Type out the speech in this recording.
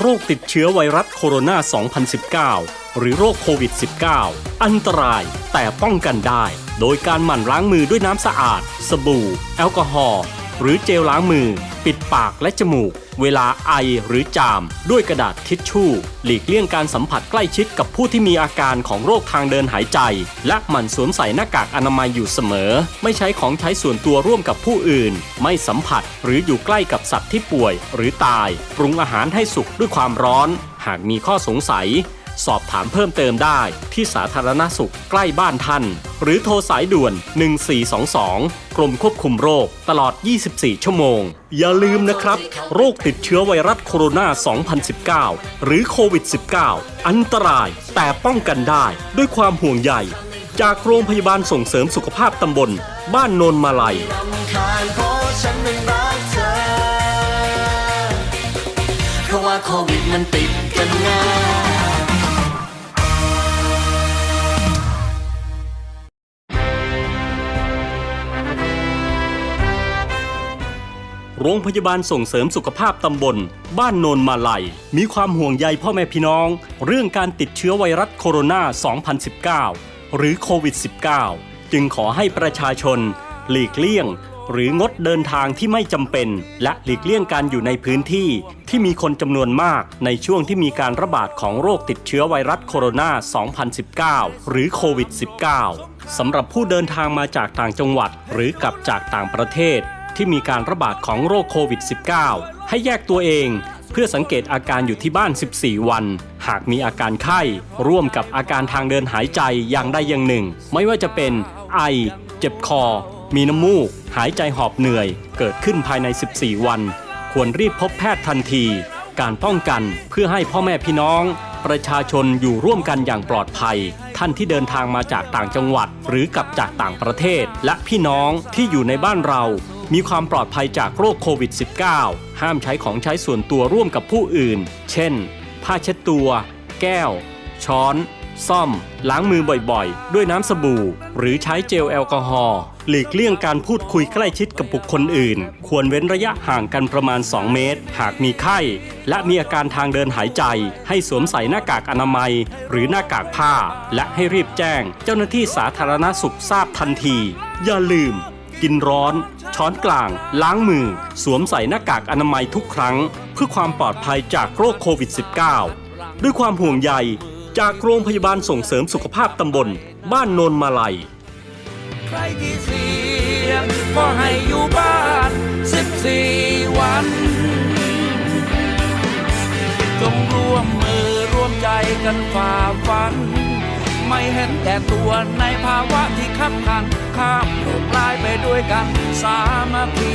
โรคติดเชื้อไวรัสโคโรนา 2019 หรือโรคโควิด -19 อันตรายแต่ป้องกันได้ โดยการหมั่นล้างมือด้วยน้ำสะอาด สบู่ แอลกอฮอล์ หรือเจลล้างมือ ปิดปากและจมูก เวลาไอหรือจาม ด้วยกระดาษทิชชู่ หลีกเลี่ยงการสัมผัสใกล้ชิดกับผู้ที่มีอาการของโรคทางเดินหายใจ และหมั่นสวมใส่หน้ากากอนามัยอยู่เสมอ ไม่ใช้ของใช้ส่วนตัวร่วมกับผู้อื่น ไม่สัมผัสหรืออยู่ใกล้กับสัตว์ที่ป่วย หรือตาย ปรุงอาหารให้สุกด้วยความร้อน หากมีข้อสงสัย สอบถามเพิ่มเติมได้ที่สาธารณสุขใกล้บ้านท่าน หรือโทรสายด่วน 1422 กรมควบคุมโรคตลอด 24 ชั่วโมง อย่าลืมนะครับ โรคติดเชื้อไวรัสโคโรนา 2019 หรือโควิด -19 อันตรายแต่ป้องกันได้ด้วยความห่วงใยจากโรงพยาบาลส่งเสริมสุขภาพตำบล บ้านโนนมาลัย เพราะว่าโควิดมันติดกันง่าย โรงพยาบาลส่งเสริมสุขภาพตำบล บ้านโนนมาลัย มีความห่วงใยพ่อแม่พี่น้อง เรื่องการติดเชื้อไวรัสโคโรนา 2019 หรือโควิด -19 จึงขอให้ประชาชน หลีกเลี่ยง หรืองดเดินทางที่ไม่จำเป็น และหลีกเลี่ยงการอยู่ในพื้นที่ ที่มีคนจำนวนมากในช่วงที่มีการระบาดของโรคติดเชื้อไวรัสโคโรนา 2019 หรือโควิด -19 สำหรับผู้เดินทางมาจากต่างจังหวัด หรือกลับจากต่างประเทศ ที่มีการระบาดของโรคโควิด -19 ให้แยกตัวเองเพื่อสังเกตอาการอยู่ที่บ้าน 14 วัน หากมีอาการไข้ ร่วมกับอาการทางเดินหายใจอย่างใดอย่างหนึ่ง ไม่ว่าจะเป็นไอ เจ็บคอ มีน้ำมูก หายใจหอบเหนื่อย เกิดขึ้นภายใน 14 วัน ควรรีบพบแพทย์ทันที การป้องกันเพื่อให้พ่อแม่พี่น้อง ประชาชนอยู่ร่วมกันอย่างปลอดภัย ท่านที่เดินทางมาจากต่างจังหวัด หรือกลับจากต่างประเทศ และพี่น้องที่อยู่ในบ้านเรา มีความปลอดภัยจากโรคโควิด -19 ห้ามใช้ของใช้ส่วนตัวร่วมกับผู้อื่น เช่น ผ้าเช็ดตัว แก้ว ช้อน ซ่อม ล้างมือบ่อยๆ ด้วยน้ำสบู่ หรือใช้เจลแอลกอฮอล์ หลีกเลี่ยงการพูดคุยใกล้ชิดกับบุคคลอื่น ควรเว้นระยะห่างกันประมาณ 2 เมตร หากมีไข้ และมีอาการทางเดินหายใจ ให้สวมใส่หน้ากากอนามัย หรือหน้ากากผ้า และให้รีบแจ้ง เจ้าหน้าที่สาธารณสุขทราบทันที อย่าลืม กินร้อน ช้อนกลาง ล้างมือ สวมใส่หน้ากากอนามัยทุกครั้ง เพื่อความปลอดภัยจากโรคโควิด -19 ด้วยความห่วงใยจากโรงพยาบาลส่งเสริมสุขภาพตำบล บ้านโนนมาลัย ใครที่เสียงก็ให้อยู่บ้าน14 วันจงร่วมมือร่วมใจกันฝ่าฟัน ไม่เห็นแต่ตัวในภาวะที่ขับขันข้ามโลกลายไปด กันสามัคคี